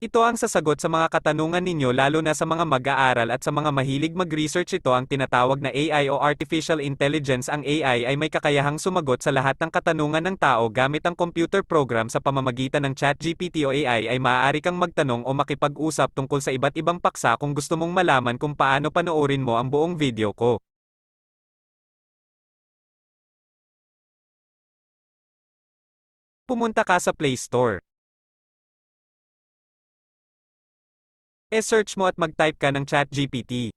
Ito ang sasagot sa mga katanungan ninyo lalo na sa mga mag-aaral at sa mga mahilig mag-research ito ang tinatawag na AI o Artificial Intelligence. Ang AI ay may kakayahang sumagot sa lahat ng katanungan ng tao gamit ang computer program sa pamamagitan ng ChatGPT o AI ay maaari kang magtanong o makipag-usap tungkol sa iba't ibang paksa kung gusto mong malaman kung paano panoorin mo ang buong video ko. Pumunta ka sa Play Store. E-search mo at mag-type ka ng ChatGPT.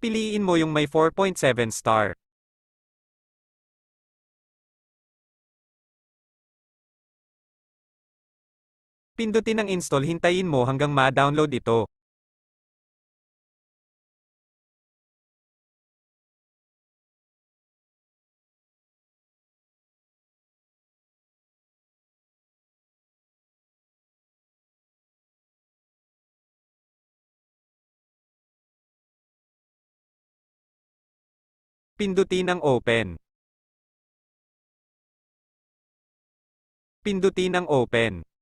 Piliin mo yung may 4.7 star. Pindutin ang install hintayin mo hanggang ma-download ito. Pindutin ang open. Pindutin ang open.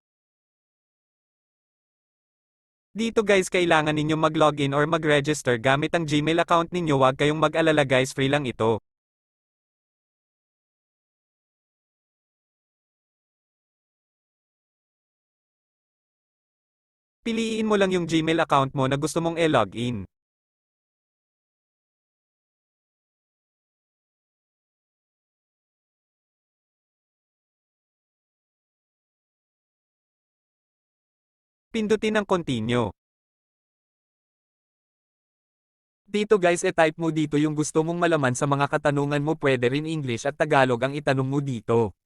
Dito guys kailangan ninyo mag-login or mag-register gamit ang Gmail account ninyo wag kayong mag-alala guys free lang ito. Piliin mo lang yung Gmail account mo na gusto mong e-login. Pindutin ang continue. Dito guys e-type mo dito yung gusto mong malaman sa mga katanungan mo pwede rin English at Tagalog ang itanong mo dito.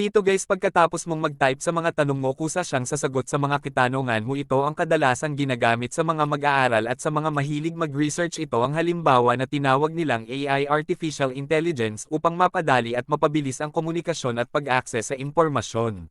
Dito guys pagkatapos mong mag-type sa mga tanong mo kusa siyang sasagot sa mga kitanungan mo ito ang kadalasang ginagamit sa mga mag-aaral at sa mga mahilig mag-research ito ang halimbawa na tinawag nilang AI Artificial Intelligence upang mapadali at mapabilis ang komunikasyon at pag-access sa impormasyon.